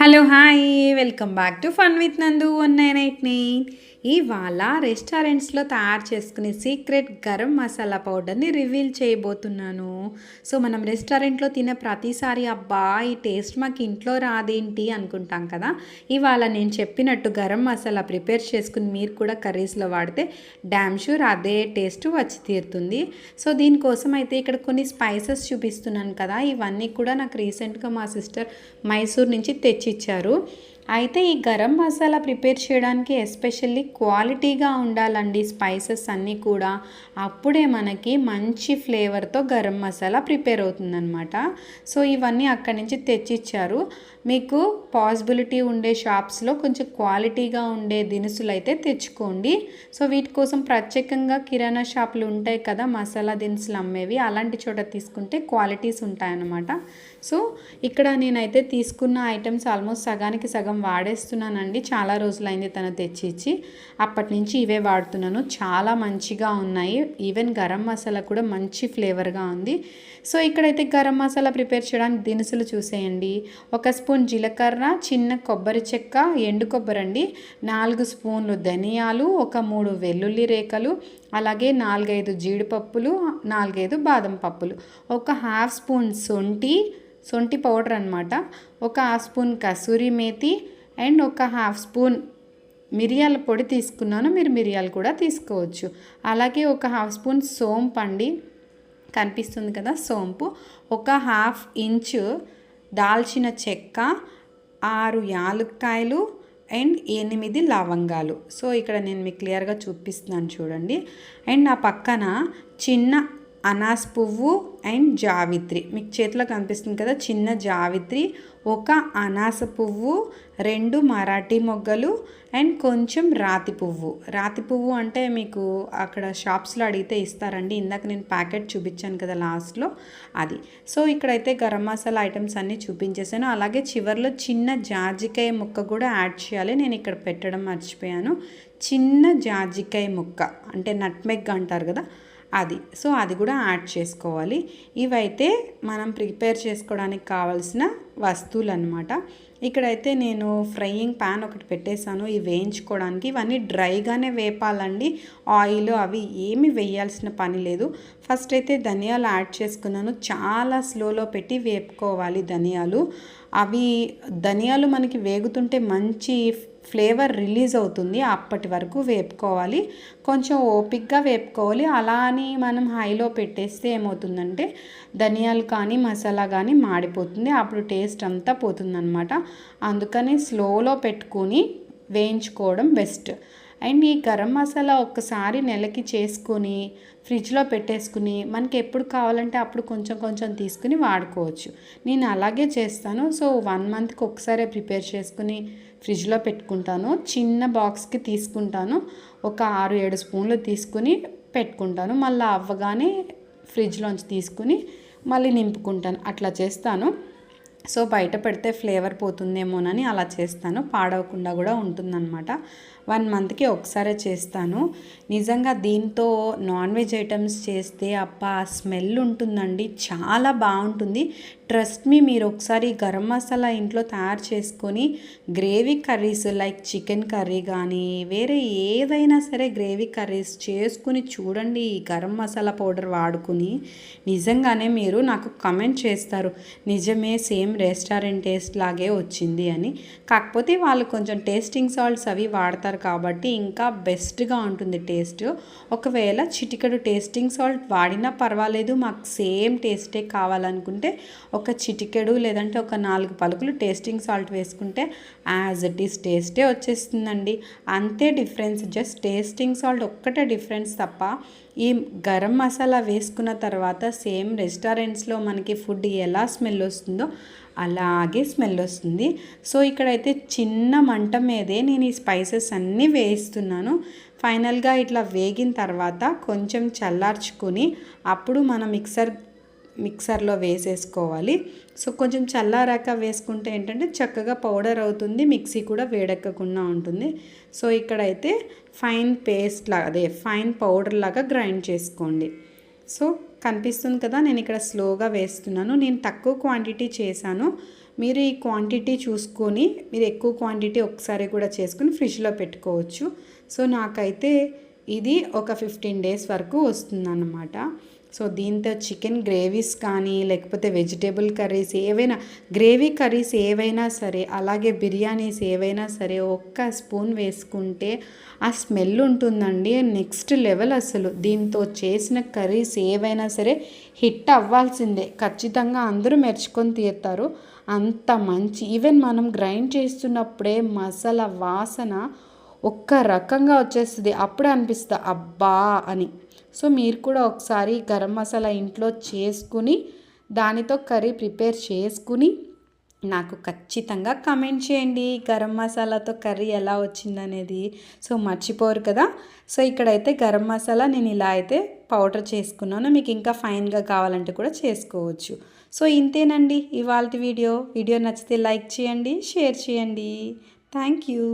Hello, hi, welcome back to Fun with Nandu 1989. ఇవాళ రెస్టారెంట్స్లో తయారు చేసుకునే సీక్రెట్ గరం మసాలా పౌడర్ని రివీల్ చేయబోతున్నాను సో మనం రెస్టారెంట్లో తినే ప్రతిసారి అబ్బా ఈ టేస్ట్ మాకు ఇంట్లో రాదేంటి అనుకుంటాం కదా ఇవాళ నేను చెప్పినట్టు గరం మసాలా ప్రిపేర్ చేసుకుని మీరు కూడా కర్రీస్లో వాడితే డ్యామ్ షూర్ అదే టేస్ట్ వచ్చి తీరుతుంది సో దీనికోసం అయితే ఇక్కడ కొన్ని స్పైసెస్ చూపిస్తున్నాను కదా ఇవన్నీ కూడా నాకు రీసెంట్గా మా సిస్టర్ మైసూర్ నుంచి తెచ్చిచ్చారు అయితే ఈ గరం మసాలా ప్రిపేర్ చేయడానికి ఎస్పెషల్లీ క్వాలిటీగా ఉండాలండి స్పైసెస్ అన్నీ కూడా అప్పుడే మనకి మంచి ఫ్లేవర్తో గరం మసాలా ప్రిపేర్ అవుతుందనమాట సో ఇవన్నీ అక్కడి నుంచి తెచ్చిచ్చారు మీకు పాసిబిలిటీ ఉండే షాప్స్లో కొంచెం క్వాలిటీగా ఉండే దినుసులు అయితే తెచ్చుకోండి సో వీటి కోసం ప్రత్యేకంగా కిరాణా షాపులు ఉంటాయి కదా మసాలా దినుసులు అమ్మేవి అలాంటి చోట తీసుకుంటే క్వాలిటీస్ ఉంటాయన్నమాట సో ఇక్కడ నేనైతే తీసుకున్న ఐటమ్స్ ఆల్మోస్ట్ సగానికి సగం పాపం వాడేస్తున్నానండి చాలా రోజులైంది తను తెచ్చిచ్చి అప్పటి నుంచి ఇవే వాడుతున్నాను చాలా మంచిగా ఉన్నాయి ఈవెన్ గరం మసాలా కూడా మంచి ఫ్లేవర్గా ఉంది సో ఇక్కడైతే గరం మసాలా ప్రిపేర్ చేయడానికి దినుసులు చూసేయండి ఒక స్పూన్ జీలకర్ర చిన్న కొబ్బరి చెక్క ఎండు కొబ్బరి అండి నాలుగు స్పూన్లు ధనియాలు ఒక మూడు వెల్లుల్లి రేఖలు అలాగే నాలుగైదు జీడిపప్పులు నాలుగైదు బాదం పప్పులు ఒక హాఫ్ స్పూన్ శొంఠి సొంటి పౌడర్ అనమాట ఒక half spoon kasuri methi and ఒక హాఫ్ స్పూన్ మిరియాల పొడి తీసుకున్నాను మీరు మిరియాలు కూడా తీసుకోవచ్చు అలాగే ఒక హాఫ్ స్పూన్ సోంపు అండి కనిపిస్తుంది కదా సోంపు ఒక హాఫ్ ఇంచు దాల్చిన చెక్క ఆరు యాలక్కాయలు అండ్ ఎనిమిది లవంగాలు సో ఇక్కడ నేను మీకు క్లియర్గా చూపిస్తున్నాను చూడండి అండ్ నా పక్కన చిన్న అనాస్ పువ్వు అండ్ జావిత్రి మీకు చేతిలో కనిపిస్తుంది కదా చిన్న జావిత్రి ఒక అనాస పువ్వు రెండు మరాఠీ మొగ్గలు అండ్ కొంచెం రాతి పువ్వు రాతి పువ్వు అంటే మీకు అక్కడ షాప్స్లో అడిగితే ఇస్తారండి ఇందాక నేను ప్యాకెట్ చూపించాను కదా లాస్ట్లో అది సో ఇక్కడైతే గరం మసాలా ఐటమ్స్ అన్నీ చూపించేసాను అలాగే చివరిలో చిన్న జాజికాయ ముక్క కూడా యాడ్ చేయాలి నేను ఇక్కడ పెట్టడం మర్చిపోయాను చిన్న జాజికాయ ముక్క అంటే నట్మెగ్ అంటారు కదా అది సో అది కూడా యాడ్ చేసుకోవాలి ఇవైతే మనం ప్రిపేర్ చేసుకోవడానికి కావాల్సిన వస్తువులు అనమాట ఇక్కడైతే నేను ఫ్రైయింగ్ ప్యాన్ ఒకటి పెట్టేశాను ఇవి వేయించుకోవడానికి ఇవన్నీ డ్రైగానే వేపాలండి ఆయిల్ అవి ఏమి వేయాల్సిన పని లేదు ఫస్ట్ అయితే ధనియాలు యాడ్ చేసుకున్నాను చాలా స్లోలో పెట్టి వేపుకోవాలి ధనియాలు అవి ధనియాలు మనకి వేగుతుంటే మంచి ఫ్లేవర్ రిలీజ్ అవుతుంది అప్పటి వరకు వేపుకోవాలి కొంచెం ఓపిక్గా వేపుకోవాలి అలా అని మనం హైలో పెట్టేస్తే ఏమవుతుందంటే ధనియాలు కానీ మసాలా కానీ మాడిపోతుంది అప్పుడు టేస్ట్ అంతా పోతుందన్నమాట అందుకని స్లోలో పెట్టుకుని వేయించుకోవడం బెస్ట్ అండ్ ఈ గరం మసాలా ఒక్కసారి నెలకి చేసుకొని ఫ్రిడ్జ్లో పెట్టేసుకుని మనకి ఎప్పుడు కావాలంటే అప్పుడు కొంచెం కొంచెం తీసుకుని వాడుకోవచ్చు నేను అలాగే చేస్తాను సో వన్ మంత్కి ఒకసారి ప్రిపేర్ చేసుకుని ఫ్రిడ్జ్లో పెట్టుకుంటాను చిన్న బాక్స్కి తీసుకుంటాను ఒక ఆరు ఏడు స్పూన్లు తీసుకుని పెట్టుకుంటాను మళ్ళీ అవ్వగానే ఫ్రిడ్జ్లోంచి తీసుకుని మళ్ళీ నింపుకుంటాను అట్లా చేస్తాను సో బయట పెడితే ఫ్లేవర్ పోతుందేమోనని అలా చేస్తాను పాడవకుండా కూడా ఉంటుందన్నమాట వన్ మంత్కి ఒకసారి చేస్తాను నిజంగా దీంతో నాన్ వెజ్ ఐటమ్స్ చేస్తే అప్ప ఆ స్మెల్ ఉంటుందండి చాలా బాగుంటుంది ట్రస్ట్ మీ మీరు ఒకసారి గరం మసాలా ఇంట్లో తయారు చేసుకొని gravy curries like chicken curry కానీ వేరే ఏదైనా సరే గ్రేవీ కర్రీస్ చేసుకుని చూడండి ఈ గరం మసాలా పౌడర్ వాడుకుని నిజంగానే మీరు నాకు కమెంట్ చేస్తారు నిజమే సేమ్ రెస్టారెంట్ టేస్ట్ లాగే వచ్చింది అని కాకపోతే వాళ్ళు కొంచెం టేస్టింగ్ సాల్ట్స్ అవి వాడతారు కాబట్టి ఇంకా బెస్ట్గా ఉంటుంది టేస్ట్ ఒకవేళ చిటికెడు టేస్టింగ్ సాల్ట్ వాడినా పర్వాలేదు మాకు సేమ్ టేస్టే కావాలనుకుంటే ఒక చిటికెడు లేదంటే ఒక నాలుగు పలుకులు టేస్టింగ్ సాల్ట్ వేసుకుంటే యాజ్ ఇట్ ఈస్ టేస్టే వచ్చేస్తుందండి అంతే డిఫరెన్స్ జస్ట్ టేస్టింగ్ సాల్ట్ ఒక్కటే డిఫరెన్స్ తప్ప ఈ గరం మసాలా వేసుకున్న తర్వాత సేమ్ రెస్టారెంట్స్లో మనకి ఫుడ్ ఎలా స్మెల్ వస్తుందో అలాగే స్మెల్ వస్తుంది సో ఇక్కడైతే చిన్న మంట మీదే నేను ఈ స్పైసెస్ అన్నీ వేయిస్తున్నాను ఫైనల్గా ఇట్లా వేగిన తర్వాత కొంచెం చల్లార్చుకుని అప్పుడు మన మిక్సర్ మిక్సర్లో వేసేసుకోవాలి సో కొంచెం చల్లారాక వేసుకుంటే ఏంటంటే చక్కగా పౌడర్ అవుతుంది మిక్సీ కూడా వేడెక్కకుండా ఉంటుంది సో ఇక్కడైతే ఫైన్ పేస్ట్ లాగా అదే ఫైన్ పౌడర్ లాగా గ్రైండ్ చేసుకోండి సో కనిపిస్తుంది కదా నేను ఇక్కడ స్లోగా వేస్తున్నాను నేను తక్కువ క్వాంటిటీ చేశాను మీరు ఈ క్వాంటిటీ చూసుకొని మీరు ఎక్కువ క్వాంటిటీ ఒకసారి కూడా చేసుకుని ఫ్రిడ్జ్లో పెట్టుకోవచ్చు సో నాకైతే ఇది ఒక ఫిఫ్టీన్ డేస్ వరకు వస్తుందన్నమాట సో దీంతో చికెన్ గ్రేవీస్ కానీ లేకపోతే వెజిటేబుల్ కర్రీస్ ఏవైనా గ్రేవీ కర్రీస్ ఏవైనా సరే అలాగే బిర్యానీస్ ఏవైనా సరే ఒక్క స్పూన్ వేసుకుంటే ఆ స్మెల్ ఉంటుందండి నెక్స్ట్ లెవెల్ అసలు దీంతో చేసిన కర్రీస్ ఏవైనా సరే హిట్ అవ్వాల్సిందే ఖచ్చితంగా అందరూ మెరుచుకొని తీస్తారు అంత మంచి ఈవెన్ మనం గ్రైండ్ చేస్తున్నప్పుడే మసాలా వాసన ఒక్క రకంగా వచ్చేస్తుంది అప్పుడే అనిపిస్తుంది అబ్బా అని సో మీరు కూడా ఒకసారి గరం మసాలా ఇంట్లో చేసుకుని దానితో కర్రీ ప్రిపేర్ చేసుకుని నాకు ఖచ్చితంగా కమెంట్ చేయండి గరం మసాలాతో కర్రీ ఎలా వచ్చిందనేది సో మర్చిపోరు కదా సో ఇక్కడైతే గరం మసాలా నేను ఇలా అయితే పౌడర్ చేసుకున్నాను మీకు ఇంకా ఫైన్గా కావాలంటే కూడా చేసుకోవచ్చు సో ఇంతేనండి ఇవాళ వీడియో వీడియో నచ్చితే లైక్ చేయండి షేర్ చేయండి థ్యాంక్ యూ